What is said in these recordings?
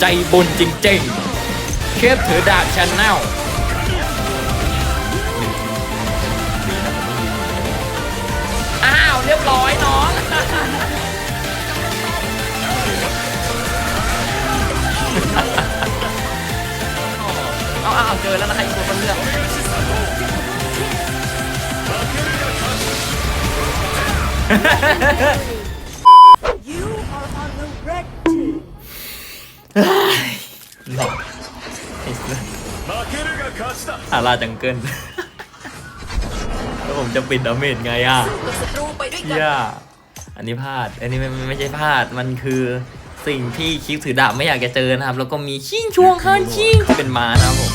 ใจบุญจริงๆ เคฟถือดาบชาแนลอ้าว เรียบร้อยน้อง เอาเอาเจอแล้วนะคะอีกตัวต้นเรือง You are on the red. อกไล่อรจังเกินแล้วผมจะปิดดาเมจไงอะเย่าอันนี้พลาด อันนี้ไม่ไม่ใช่พลาด มันคือสิ่งที่คลิปถือดาบไม่อยากจะเจอนะครับ แล้วก็มีชิงช่วงฮันชิงเป็นมานะผม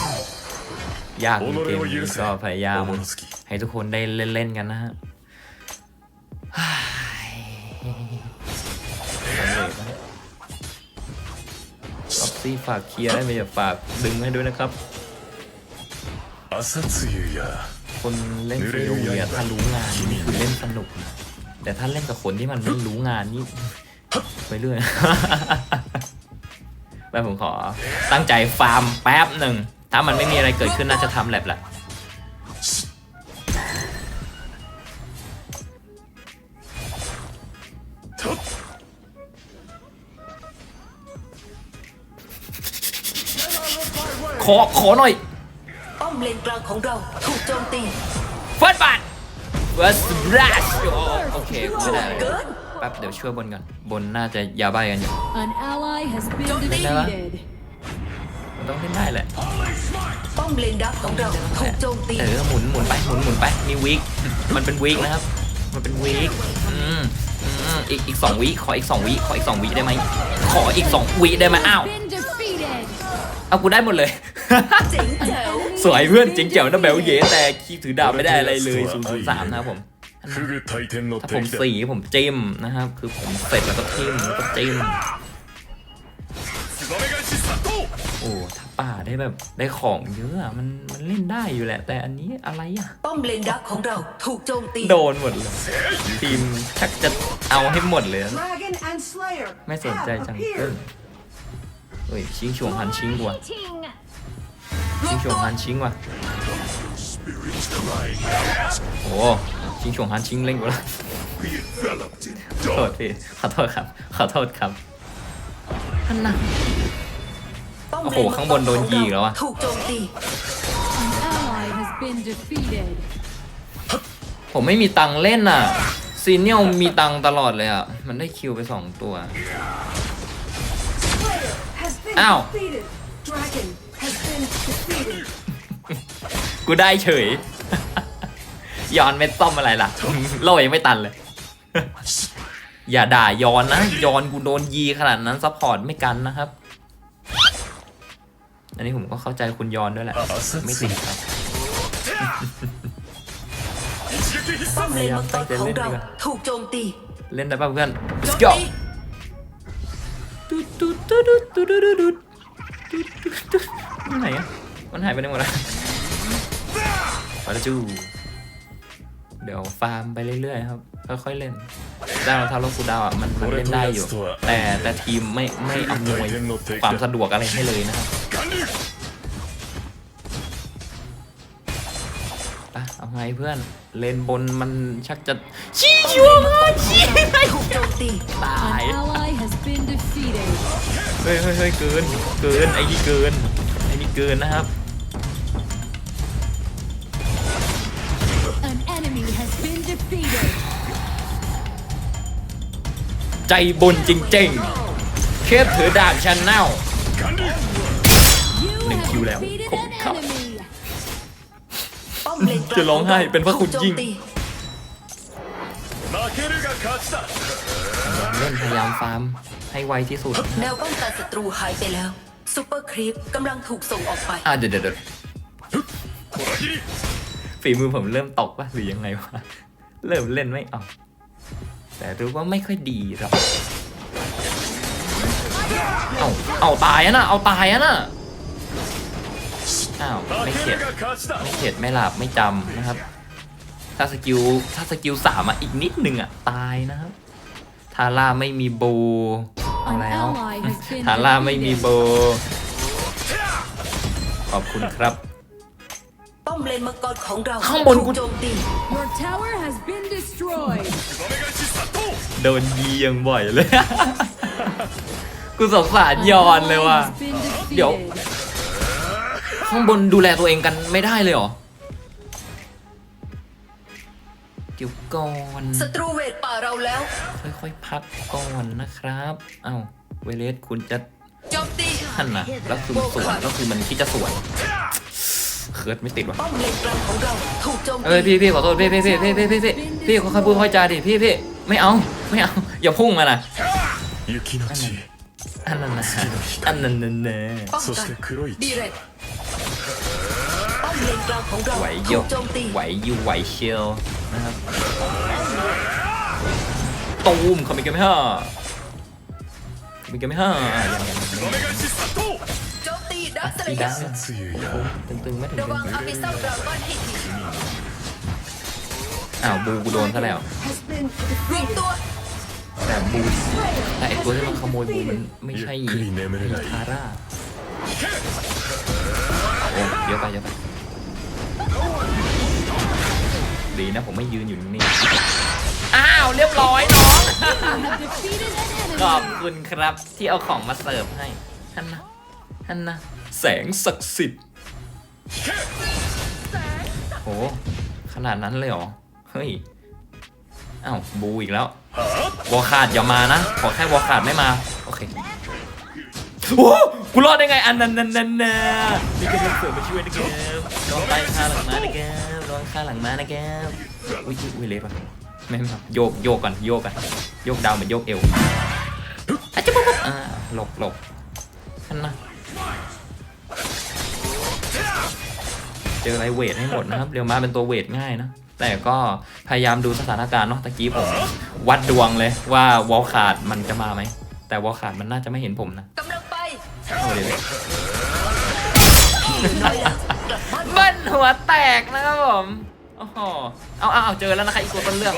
ยากเกมนี้ก็พยายามให้ทุกคนได้เล่นๆกันนะฮะ ซี่ฝากเคลียร์ได้ไหมอย่าฝากดึงให้ด้วยนะครับ 朝露や คนเล่นฟรีโเนี่ยถ้ารู้งานนี่คือเล่นสนุกนะแต่ถ้าเล่นกับคนที่มันไม่รู้งานนี่ไปเรื่อย ไปผมขอตั้งใจฟาร์มแป๊บหนึ่ง ถ้ามันไม่มีอะไรเกิดขึ้นน่าจะทำแลบแหละ ขอขอหน่อยป้อมเลนกลางของเราถูกโจมตีเฟิร์สบัตเฟิร์สบลัชโอเคไม่ได้เลยเกินแป๊บเดี๋ยวช่วยบนก่อนบนน่าจะยาใบกันอยู่ An ally has been Don't leave. defeated. มันต้องเล่นได้แหละป้อมเลนดักของเราถูกโจมตีเออหมุนหมุนไปหมุนหมุนไปมีวิกมันเป็นวิกนะครับ มันเป็นวิกอืมอืมอีกอีกสองวิขออีกสองวิขออีกสองวิได้ไหมขออีกสองวิได้ไหมอ้าว Been defeated. เอากูได้หมดเลย จ๋งเจ๋วสวยเพื่อนเจ๋งเจ๋วนะแบลเย่แต่คีบถือดาบไม่ได้อะไรเลยศูนย์ศูนย์สามนะครับผมถ้าผมสีผมจิ้มนะครับ คือผมเสร็จแล้วก็ทิ้มแล้วก็จิ้มโอ้ถ้าป่าได้แบบได้ของเยอะมันมันเล่นได้อยู่แหละ แต่อันนี้อะไรอะป้อมเลนดักของเราถูกโจมตีโดนหมดเลยทีมชักจะเอาให้หมดเลยไม่สนใจจังเออเฮ้ยชิงช่วงหันชิงกว่า ชิงช่วงหันชิงว่ะโอ้ชิงช่วงหันชิงเล่นกว่าแล้วขอโทษพี่ขอโทษครับ ขอโทษครับอันน่ะป้อมโอ้เลโหนข้างบนโดนยิงอีกแล้วอะถูกโจมตี An ally has been defeated. ผมไม่มีตังค์เล่นอะซีเนียลมีตังค์ตลอดเลยอะ มันได้คิวไปสองตัว Has been Ow. กูได้เฉย ย้อนเม็ดต้อมอะไรล่ะ โล่ยังไม่ตันเลย อย่าด่าย้อนนะ ย้อนกูโดนยีขนาดนั้นซัพพอร์ตไม่กันนะครับ อันนี้ผมก็เข้าใจคุณย้อนด้วยแหละ ไม่ติดครับเถูกโจมตี เล่นได้ป่ะเพื่อน let's go ตุ๊ดตุ๊ดตุ๊ดตุ๊ดตุ๊ดตุ๊ด ตุ๊ดตุ๊ดตุ๊ดตุ๊ดอยู่ไหนอะมันหายไปไหนหมดแล้วปาราจูเดี๋ยวฟาร์มไปเรื่อยๆครับ ค่อยๆเล่นดาวทาโรคูดาวอะมันมันเล่นได้อยู่ แต่แต่ทีมไม่ไม่อำนวยความสะดวกอะไรให้เลยนะครับ眼竜ไปเอาไงเพื่อน เลนบนมันชักจะชี้ชัวร์มากชี้ถูกโจมตีตาย เฮ้ยเฮ้ยเฮ้ยเกิน เกิน ไอ้นี่เกิน ไอ้นี่เกินนะครับ An enemy has been defeated. ใจบุญจริงๆ เคฟถือดาบชาแนล 眼竜 You Nâng have chiêu lẹo, defeated khủng an khắc. enemy. ป้อมเลนกลาง จะร้องไห้เป็นพระคุณยิ่ง ถูกโจมตี 負けるが勝ちだ เล่นพยายามฟาร์ม ให้ไวที่สุด แนวป้องกันศัตรูหายไปแล้วซูเปอร์ครีปกำลังถูกส่งออกไป อะเดี๋ยวเดฝีมือผมเริ่มตกปะหรือยังไงวะ เริ่มเล่นไม่ออก แต่รู้ว่าไม่ค่อยดีหรอก เอาเอาตายอะนะเอาตายอะนะอ้าวไม่เข็ดไม่เข็ดไม่หลับไม่จำนะครับ ถ้าสกิลถ้าสกิลสามอะอีกนิดหนึ่งอะตายนะครับทาร่าไม่มีโบ เอาแล้ว ฐานล่าไม่มีโบ ขอบคุณครับ ป้อมเลนมังกรของเราข้างบนกู ถูโจมตีโดนยียังบ่อยเลย กูสงสารยอนเลยว่ะเดี๋ยว ข้างบนดูแลตัวเองกันไม่ได้เลยเหรอ ดี๋วก่อนศัตรูเวทป่าเราแล้ว ค่อยๆพักก่อนนะครับ เอ้าเวเลสคุณจะจบตีท่านนะแล้วคือมันสวนแล้วคือมันคิดจะสวนเคิร์ดไม่ติดวะเอ้ยพี่พี่ขอโทษพี่พี่พี่พี่พี่พี่พี่พี่ค่อยๆพูดค่อยจาดิพี่พี่ไม่เอาไม่เอาอย่าพุ่งมานะอันนั้นะอันนั้นอันดีเลนไหวอยู่ไหวอยู่ไหวเชียว นะครับตูมคอมิกเกมห้าคอมิกเกมห้าอย่างเงี้ยตีดังตึงๆไม่ถึงอ้าวบูกูโดนซะแล้วแต่บูแต่ไอตัวที่มันขโมยบูมันไม่ใช่คาร่าโอ้เยอะไปเยอะไป ดีนะผมไม่ยืนอยู่นี่อ้าวเรียบร้อยน้อง Have defeated an ขอบ enemy. คุณครับที่เอาของมาเสิร์ฟให้ท่านนะท่านนะแสงศักดิ์สิทธิ์โหขนาดนั้นเลยเหรอ เฮ้ยอ้าวบูอีกแล้ววอลขาดอย่ามานะ ขอแค่วอลขาดไม่มา โอเคโอ้กูรอดได้ไงอันนั้นนั้นนั้นนะมีกำลังเสริมมาช่วยนะครับลองไปข้างหลังมานะครับลอ งข้างหลังมานะครับอุ้ยอุ้ยเล็บอะไม่ไม่ครับโยกโยกก่อนโยกก่อนโยกดาวเหมือนโยกเอวอะจะปุ๊บปุ๊บอ่าหลบหลบท่านนะเจออะไรเวทให้หมดนะครับ เรียวมาเป็นตัวเวทง่ายนะ แต่ก็พยายามดูสถานการณ์เนาะตะกี้ผม วัดดวงเลยว่าวอลขาดมันจะมาไหม แต่วอลขาดมันน่าจะไม่เห็นผมนะกำลังไปเอาเลย หัวแตกนะครับผมโอ้โหเอาเอาเจอแล้วนะคะอีกตัวต้นเรื่อง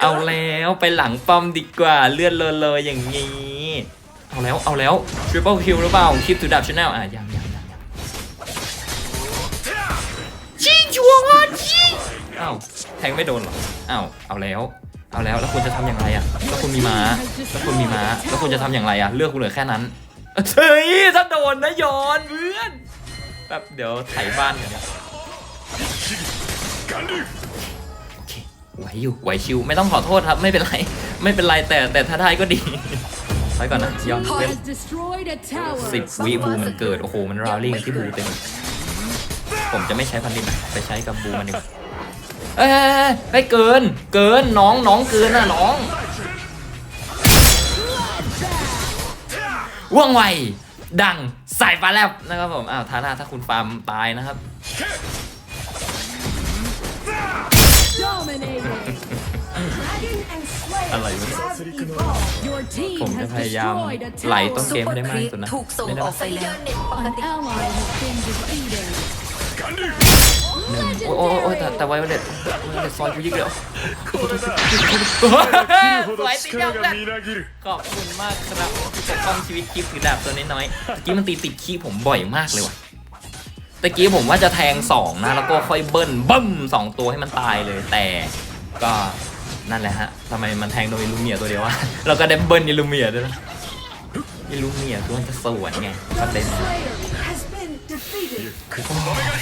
เอาแล้วไปหลังป้อมดีกว่าเลื่อนเลยอย่างนี้ เอาแล้วเอาแล้ว triple kill หรือเปล่าคลิปถูดับชาแนลอะยังยังยังยังชิงชวงอะชิงอ้าวแทงไม่โดนหรอเอ้าเอาแล้วเอาแล้วแล้วคุณจะทำอย่างไรอะแล้วคุณมีม้าแล้วคุณมีม้าแล้วคุณจะทำอย่างไรอะเลือกคุณเหลือแค่นั้น เฮ้ยถ้าโดนนะยอนเพื่อนแบบเดี๋ยวไถบ้านกันเนี่ย完了โอเคไหวอยู่ไหวชิวไม่ต้องขอโทษครับไม่เป็นไรไม่เป็นไรแต่แต่ถ้าได้ก็ดีไปก่อนนะยอน Team เล่น has destroyed a tower. สิบวิบูมันเกิดโอ้โหมันราวลิ่งที่บูเต็มผมจะไม่ใช้พันดินนะไปใช้กับบูมันดีกว่าเอ้ยเอ้ยเอ้ยเฮ้ยเกินเกินน้องน้องเกินนะน้อง ว่องไว ดังสายฟ้าแลบนะครับผม อ้าวทาร่าถ้าคุณฟาร์มตายนะครับ Dominated. Dragon and Slayer Alright, have let's- evolved. Your team ผมจะ has พยายาม destroyed a ไหล tower. ต้นเกมให้ได้มากที่สุดนะถูกส่งไม่ได้ออปะกไปแล้ว นึ่งโอ้ยโอ้ยแต่แต่ไวโอเลตไวโอเลตซอยกูยิงเดียวสวยติดเดียวกันขอบคุณมากครับที่ปกป้องชีวิตคลิปถือดาบตัวน้อยๆตะกี้มันตีติดขี้ผมบ่อยมากเลยว่ะตะกี้ผมว่าจะแทงสองนะแล้วก็ค่อยเบิ้ลบึ้มสองตัวให้มันตายเลยแต่ก็นั่นแหละฮะทำไมมันแทงโดยลูเมียตัวเดียววะเราก็ได้เบิ้ลอิลูเมียด้วยอิลูเมียตัวมันจะสวนไงประเด็น Slayer has been defeated.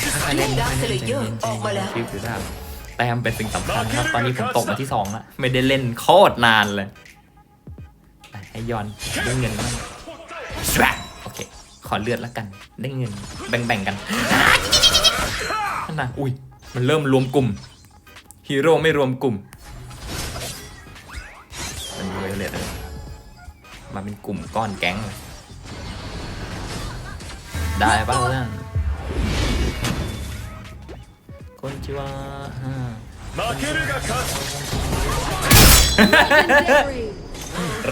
ถ้าใครเล่นไม่เล่นใจเย็นใจเย็นคลิปถือดาแต้มเป็นสิ่งสำคัญครับ ตอนนี้ผมตกมาที่สองละไม่ได้เล่นโคตรนานเลยให้ยอนได้เงินบ้างโอเค ขอเลือดแล้วกัน ได้เงิน แบ่งๆกันนั่นนะอุ้ย มันเริ่มรวมกลุ่ม ฮีโร่ไม่รวมกลุ่มมันเวเลยเลยมาเป็นกลุ่มก้อนแก๊งเลย ได้ป่ะเพื่อนคนจิวา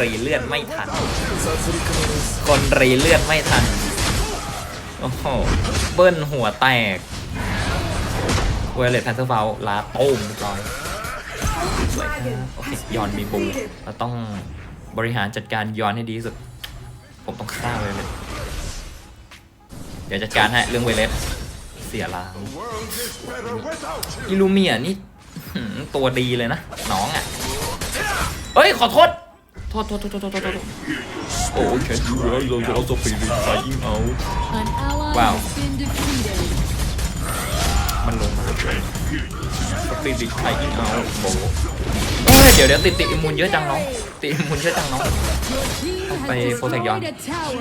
รีเลื่อนไม่ทัน คนรีเลื่อนไม่ทัน โอ้โห เบิ้ลหัวแตกเวเลตแพนเซอร์ฟลลาโต้มเรียบร้อยสวยโอเคยอนมีบูเราต้องบริหารจัดการยอนให้ดีสุด ผมต้องฆ่าเวเลต เดี๋ยวจัดการให้เรื่องเวเลสเสียล้างอิลูเมียนี่ตัวดีเลยนะน้องอะเฮ้ยขอโทษโทษโทษโทษโทษโทษโอ้แค่ดูแล้วเราจะเอาสปิริตไฟอิงเอาว้าวมันลงมาสปิริตไฟอิงเอาโบอ้เดี๋ยวเดี๋ยวติดติดอิมูนเยอะจังน้องติดอิมูนเยอะจังน้องไปโปรเทคยอน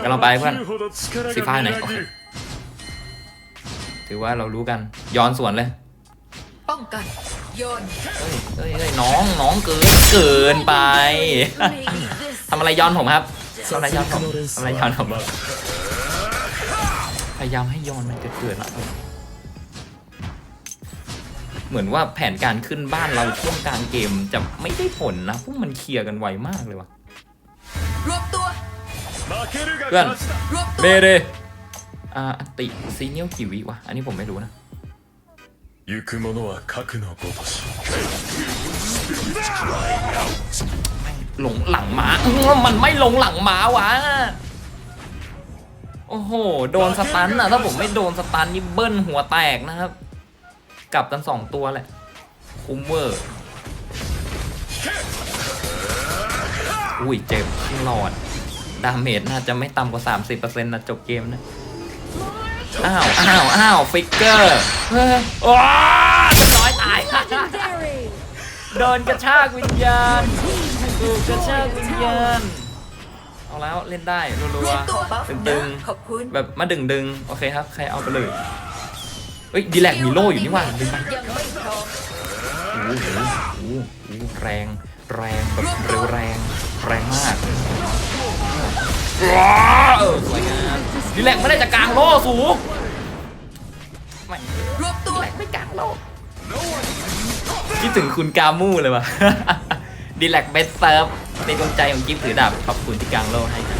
กำลังไปเพื่อนสีฟ้าไหนโอเค ถือว่าเรารู้กันย้อนส่วนเลย ป้องกันย้อนเฮ้ยเฮ้ยน้องน้องเกินเกินไป ทำอะไรย้อนผมครับทำอะไรย้อนผมทำอะไรย้อนผมพยายามให้ย้อนมันเกิดๆนะเหมือนว่าแผนการขึ้นบ้านเราช่วงกลางเกมจะไม่ได้ผลนะพวกมันเคลียร์กันไวมากเลยว่ะรวบตัวเพื่อนเบเร อ่าอันติซีเนียลกี่วิวะ อันนี้ผมไม่รู้นะ 行く者は核のごとし หลงหลังม้าอื้อมันไม่หลงหลังม้าวะ โอ้โห โดนสตันอะถ้าผมไม่โดนสตันนี่เบิ้ลหัวแตกนะครับ กลับกันสองตัวแหละ คุ้มเวอร์ อุ้ยเจ็บหลอด ดาเมจน่าจะไม่ต่ำกว่า 30%นะจบเกมนะ อ้าวอ้าวอ้าวฟิกเกอร์เฮ้ยว้าร้อยตาย โดนกระชากวิญญาณถูกกระชากวิญญาณเอาแล้วเล่นได้รัวๆตึงขอบคุณๆแบบมาดึงดึงๆโอเคครับ ใครเอาไปเลยเฮ้ยดีแลกมีโล่อยู่นี่หว่าดึงไปยังไม่พร้อมโอ้โหโอ้โหโอ้โหแรงแรงแบบเร็วแรง ดีแลกไม่ได้จะกลางโล่สูงไม่รวบตัวไม่กลางโล่คิดถึงคุณกามูเลยว่ะ ดีแลกเบสเซิร์ฟในดวงใจของกิฟถือดาบขอบคุณที่กลางโล่ให้ครับ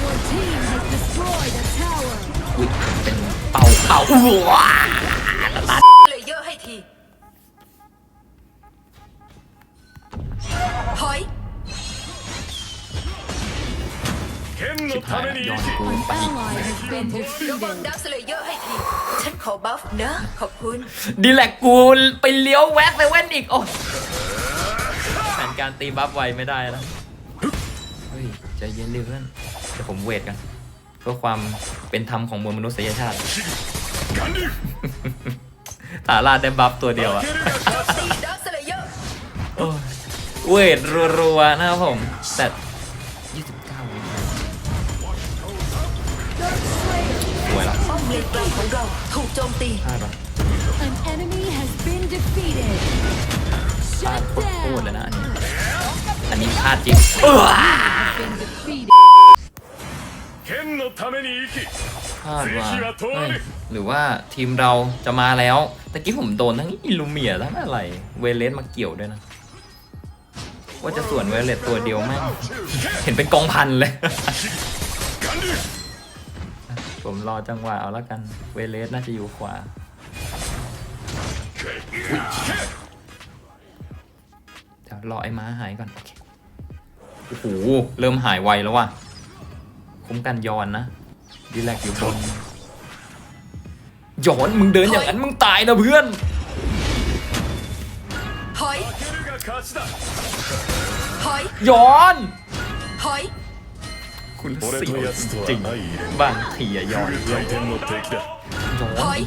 Your team has destroyed a tower. อุ้ยเป็นเป่าเป่าว้า 25นะย้อนกูไปอีกระวังดักสเลเยอร์ให้ทีฉันอบัฟอบดีแหละกูไปเลี้ยวแวกไปแว่นอีก โอ้แผนการตีบัฟไวไม่ได้แล้วเฮ้ยใจเย็นเพื่อนเดี๋ยวผมเวทกัน เพื่อความเป็นธรรมของมวลมนุษยชาติถาราดได้บัฟตัวเดียวอะเวทรัวๆนะครับผมแต่ 29วิสวยละ ป้อมเลนกลางของเรา ถูกโจมตี พลาดปะ An enemy has been defeated. พลาด Shut โคตรๆเลย down. นะอันนี้ อันนี้พลาดจริงเออ Been defeated. 剣のために生き พลาดว่ะ ぜひは問 เฮ้ わ ย ぬ หรือว่าทีมเราจะมาแล้วตะกี้ผมโดนทั้งอิลูเมียทั้งอะไร เวเลสมาเกี่ยวด้วยนะ ว่าจะส่วนเวเลสตัวเดียวแม่ง เห็นเป็นกองพันเลย 完了 ผมรอจังหวะเอาละกัน เวเลสน่าจะอยู่ขวา เดี๋ยวรอไอ้ม้าหายก่อน โอเค โอ้โห เริ่มหายไวแล้วว่ะ คุ้มกันย้อนนะ ดีแลกอยู่บนย้อนมึงเดินอย่างนั้นมึงตายนะเพื่อนย้อน คุณเสียจริงบางทีย้อนย้อน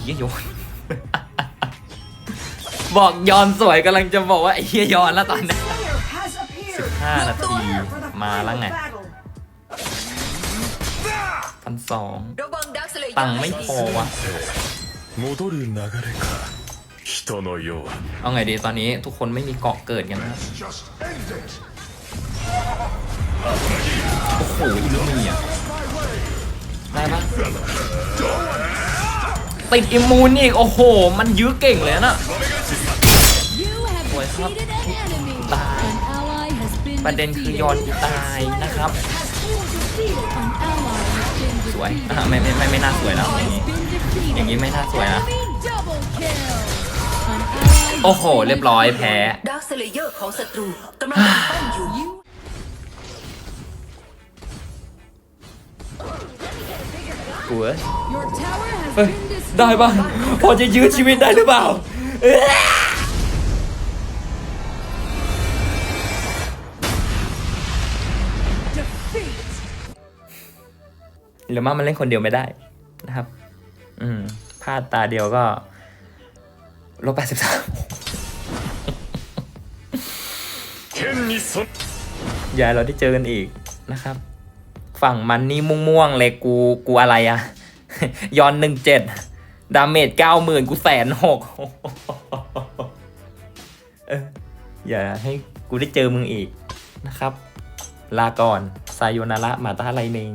เฮียย้อนบอกย้อนสวยกำลังจะบอกว่าไอ้ย้อนแล้วตอนนี้สิบห้านาทีมาแล้วไงพันสองตังไม่พอวะเอาไงดีตอนนี้ทุกคนไม่มีเกาะเกิดกันแล้ว โอ้โหอิลูเมียได้ปะติดอิมมูนอีก โอ้โห มันยื้อเก่งเลยนะ You have Wait, huh? defeated an enemy. Bye. An ally has been ประเด็นคือยอนกูตายนะครับ An ally has been สวย defeated. อะไม่ไม่ไม่ไม่น่าสวยแล้วอย่าง Has นี้ been defeated. อย่างนี้ไม่น่าสวยนะ Enemy double kill. An ally โอ้โห เรียบร้อยแพ้ดาร์คเซเลเยอร์ของศัตรูกำลังโดนป้อมอยู่ กูเฮ้ยได้ปะพอจะยื้อชีวิตได้หรือเปล่าหรือว่ามันเล่นคนเดียวไม่ได้นะครับ อืมพลาดตาเดียวก็ลบแปดสิบสามยายเราได้เจอกันอีกนะครับ ฝั่งมันนี่ม่วงๆเลยกูกูอะไรอะย้อนหนึ่งเจ็ดดาเมจเก้าหมื่นกูแสนหกอย่าให้กูได้เจอมึงอีกนะครับ ลาก่อน ซายโยนาระมาตาไรเนง